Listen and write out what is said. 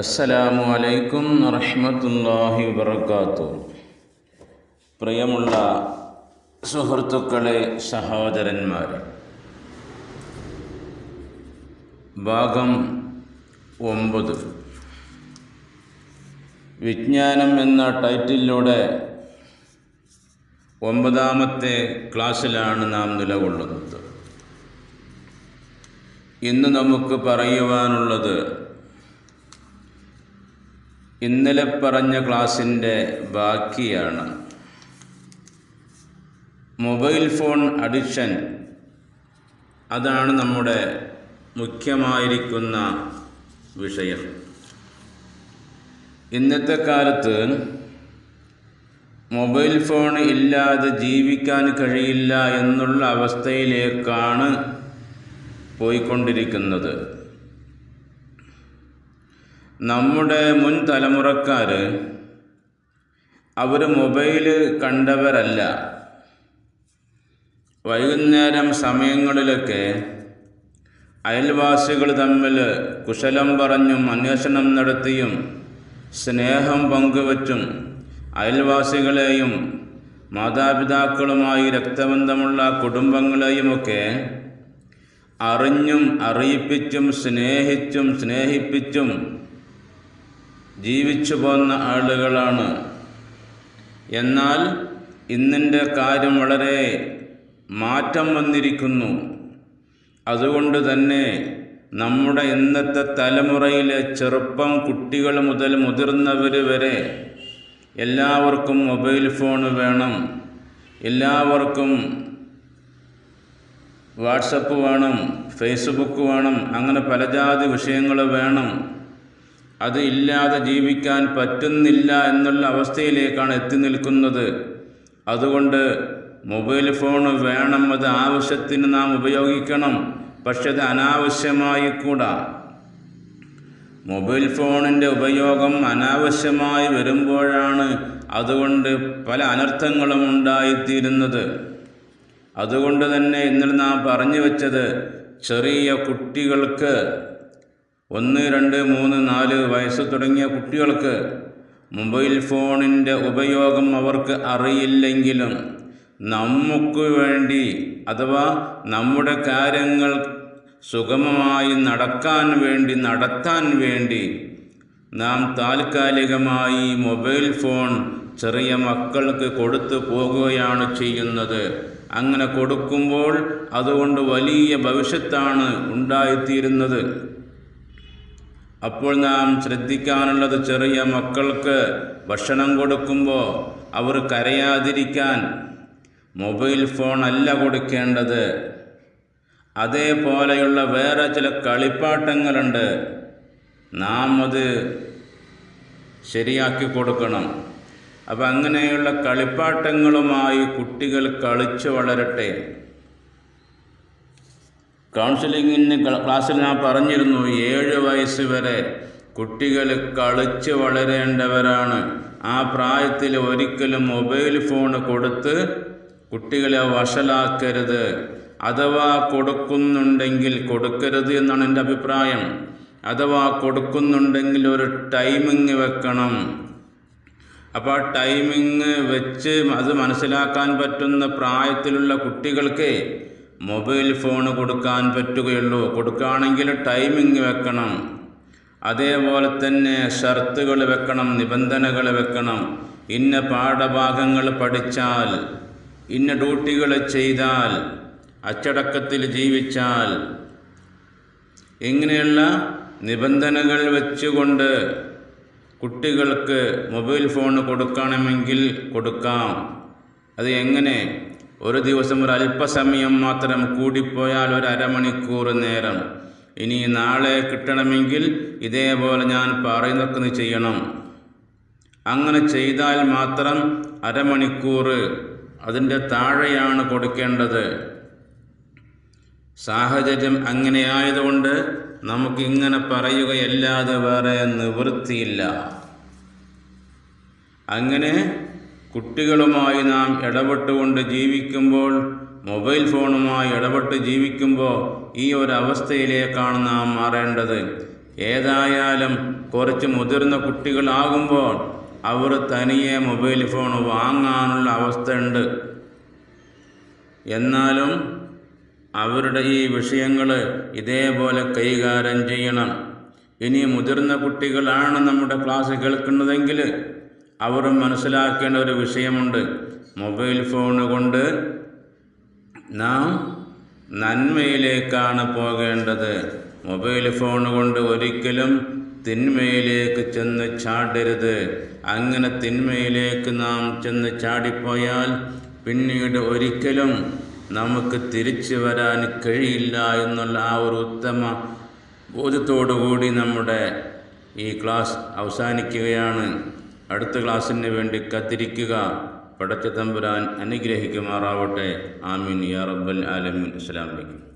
അസ്സലാമു അലൈക്കും വറഹ്മത്തുള്ളാഹി വബർക്കാത്തു പ്രിയമുള്ള സുഹൃത്തുക്കളെ സഹോദരന്മാരെ ഭാഗം ഒമ്പത്. വിജ്ഞാനം എന്ന ടൈറ്റിലൂടെ ഒമ്പതാമത്തെ ക്ലാസ്സിലാണ് നാം നിലകൊള്ളുന്നത്. ഇന്ന് നമുക്ക് പറയുവാനുള്ളത് ഇന്നലെ പറഞ്ഞ ക്ലാസ്സിന്റെ ബാക്കിയാണ്. മൊബൈൽ ഫോൺ അഡിക്ഷൻ അതാണ് നമ്മുടെ മുഖ്യമായിരിക്കുന്ന വിഷയം. ഇന്നത്തെ കാലത്ത് മൊബൈൽ ഫോൺ ഇല്ലാതെ ജീവിക്കാൻ കഴിയില്ല എന്നുള്ള അവസ്ഥയിലേക്കാണ് പോയിക്കൊണ്ടിരിക്കുന്നത്. നമ്മുടെ മുൻ തലമുറക്കാർ അവർ മൊബൈൽ കണ്ടവരല്ല. വൈകുന്നേരം സമയങ്ങളിലൊക്കെ അയൽവാസികൾ തമ്മിൽ കുശലം പറഞ്ഞും അന്വേഷണം നടത്തിയും സ്നേഹം പങ്കുവച്ചും അയൽവാസികളെയും മാതാപിതാക്കളുമായി രക്തബന്ധമുള്ള കുടുംബങ്ങളെയുമൊക്കെ അറിഞ്ഞും അറിയിപ്പിച്ചും സ്നേഹിച്ചും സ്നേഹിപ്പിച്ചും ജീവിച്ചു പോന്ന ആളുകളാണ്. എന്നാൽ ഇന്നിന്റെ കാര്യം വളരെ മാറ്റം വന്നിരിക്കുന്നു. അതുകൊണ്ട് തന്നെ നമ്മുടെ ഇന്നത്തെ തലമുറയിലെ ചെറുപ്പം കുട്ടികൾ മുതൽ മുതിർന്നവർ വരെ എല്ലാവർക്കും മൊബൈൽ ഫോൺ വേണം. എല്ലാവർക്കും വാട്സപ്പ് വേണം ഫേസ്ബുക്ക് വേണം അങ്ങനെ പലജാതി വിഷയങ്ങൾ വേണം. അത് ഇല്ലാതെ ജീവിക്കാൻ പറ്റുന്നില്ല എന്നുള്ള അവസ്ഥയിലേക്കാണ് എത്തി നിൽക്കുന്നത്. അതുകൊണ്ട് മൊബൈൽ ഫോൺ വേണം അത് ആവശ്യത്തിന് നാം ഉപയോഗിക്കണം പക്ഷെ അത് അനാവശ്യമായി കൂടാ. മൊബൈൽ ഫോണിന്റെ ഉപയോഗം അനാവശ്യമായി വരുമ്പോഴാണ് അതുകൊണ്ട് പല അനർത്ഥങ്ങളും ഉണ്ടായിത്തീരുന്നത്. അതുകൊണ്ട് തന്നെ ഇന്നലെ നാം പറഞ്ഞു വെച്ചത് ചെറിയ കുട്ടികൾക്ക് ഒന്ന് രണ്ട് മൂന്ന് നാല് വയസ്സ് തുടങ്ങിയ കുട്ടികൾക്ക് മൊബൈൽ ഫോണിന്റെ ഉപയോഗം അവർക്ക് അറിയില്ലെങ്കിലും നമുക്ക് വേണ്ടി അഥവാ നമ്മുടെ കാര്യങ്ങൾ സുഗമമായി നടക്കാൻ വേണ്ടി നടത്താൻ വേണ്ടി നാം താൽക്കാലികമായി മൊബൈൽ ഫോൺ ചെറിയ മക്കൾക്ക് കൊടുത്തു പോകുകയാണ് ചെയ്യുന്നത്. അങ്ങനെ കൊടുക്കുമ്പോൾ അതുകൊണ്ട് വലിയ ഭവിഷ്യത്താണ് ഉണ്ടായിത്തീരുന്നത്. അപ്പോൾ നാം ശ്രദ്ധിക്കാനുള്ളത് ചെറിയ മക്കൾക്ക് ഭക്ഷണം കൊടുക്കുമ്പോൾ അവർ കരയാതിരിക്കാൻ മൊബൈൽ ഫോൺ അല്ല കൊടുക്കേണ്ടത്. അതേപോലെയുള്ള വേറെ ചില കളിപ്പാട്ടങ്ങളുണ്ട്. നാം അത് ശരിയാക്കി കൊടുക്കണം. അപ്പം അങ്ങനെയുള്ള കളിപ്പാട്ടങ്ങളുമായി കുട്ടികൾ കളിച്ചു വളരട്ടെ. കൗൺസിലിങ്ങിന് ക്ലാസ്സിൽ ഞാൻ പറഞ്ഞിരുന്നു ഏഴ് വയസ്സ് വരെ കുട്ടികൾ കളിച്ച് വളരേണ്ടവരാണ്. ആ പ്രായത്തിൽ ഒരിക്കലും മൊബൈൽ ഫോൺ കൊടുത്ത് കുട്ടികളെ വഷളാക്കരുത്. അഥവാ കൊടുക്കുന്നുണ്ടെങ്കിൽ കൊടുക്കരുത് എന്നാണ് എന്റെ അഭിപ്രായം. അഥവാ കൊടുക്കുന്നുണ്ടെങ്കിൽ ഒരു ടൈമിങ് വെക്കണം. അപ്പോൾ ആ ടൈമിങ് വെച്ച് അത് മനസ്സിലാക്കാൻ പറ്റുന്ന പ്രായത്തിലുള്ള കുട്ടികൾക്ക് മൊബൈൽ ഫോൺ കൊടുക്കാൻ പറ്റുകയുള്ളൂ. കൊടുക്കുകയാണെങ്കിൽ ടൈമിംഗ് വെക്കണം. അതേപോലെ തന്നെ ഷർത്തുകൾ വെക്കണം നിബന്ധനകൾ വെക്കണം. ഇന്ന പാഠഭാഗങ്ങൾ പഠിച്ചാൽ ഇന്ന ഡ്യൂട്ടികൾ ചെയ്താൽ അച്ചടക്കത്തിൽ ജീവിച്ചാൽ ഇങ്ങനെയുള്ള നിബന്ധനകൾ വെച്ചുകൊണ്ട് കുട്ടികൾക്ക് മൊബൈൽ ഫോൺ കൊടുക്കണമെങ്കിൽ കൊടുക്കാം. അത് എങ്ങനെ? ഒരു ദിവസം ഒരു അല്പസമയം മാത്രം കൂടിപ്പോയാൽ ഒരു അരമണിക്കൂർ നേരം. ഇനി നാളെ കിട്ടണമെങ്കിൽ ഇതേപോലെ ഞാൻ പറയുന്നതൊക്കെ നീ ചെയ്യണം. അങ്ങനെ ചെയ്താൽ മാത്രം അരമണിക്കൂർ അതിന്റെ താഴെയാണ് കൊടുക്കേണ്ടത്. സാഹചര്യം അങ്ങനെയായതുകൊണ്ട് നമുക്കിങ്ങനെ പറയുകയല്ലാതെ വേറെ നിവൃത്തിയില്ല. അങ്ങനെ കുട്ടികളുമായി നാം ഇടപെട്ടുകൊണ്ട് ജീവിക്കുമ്പോൾ മൊബൈൽ ഫോണുമായി ഇടപെട്ട് ജീവിക്കുമ്പോൾ ഈ ഒരു അവസ്ഥയിലേക്കാണ് നാം മാറേണ്ടത്. ഏതായാലും കുറച്ച് മുതിർന്ന കുട്ടികളാകുമ്പോൾ അവർ തനിയെ മൊബൈൽ ഫോൺ വാങ്ങാനുള്ള അവസ്ഥയുണ്ട്. എന്നാലും അവരുടെ ഈ വിഷയങ്ങൾ ഇതേപോലെ കൈകാര്യം ചെയ്യണം. ഇനി മുതിർന്ന കുട്ടികളാണ് നമ്മുടെ ക്ലാസ് കേൾക്കുന്നതെങ്കിൽ അവർ മനസ്സിലാക്കേണ്ട ഒരു വിഷയമുണ്ട്. മൊബൈൽ ഫോൺ കൊണ്ട് നാം നന്മയിലേക്കാണ് പോകേണ്ടത്. മൊബൈൽ ഫോൺ കൊണ്ട് ഒരിക്കലും തിന്മയിലേക്ക് ചെന്ന് ചാടരുത്. അങ്ങനെ തിന്മയിലേക്ക് നാം ചെന്ന് ചാടിപ്പോയാൽ പിന്നീട് ഒരിക്കലും നമുക്ക് തിരിച്ചു വരാൻ കഴിയില്ല എന്നുള്ള ആ ഒരു ഉത്തമ ബോധ്യത്തോടുകൂടി നമ്മുടെ ഈ ക്ലാസ് അവസാനിക്കുകയാണ്. അടുത്ത ക്ലാസ്സിന് വേണ്ടി കത്തിരിക്കുക. പടച്ച തമ്പുരാൻ അനുഗ്രഹിക്കുമാറാവട്ടെ. ആമീൻ. യാ റബ്ബൽ ആലമീൻ. അലൈക്കും.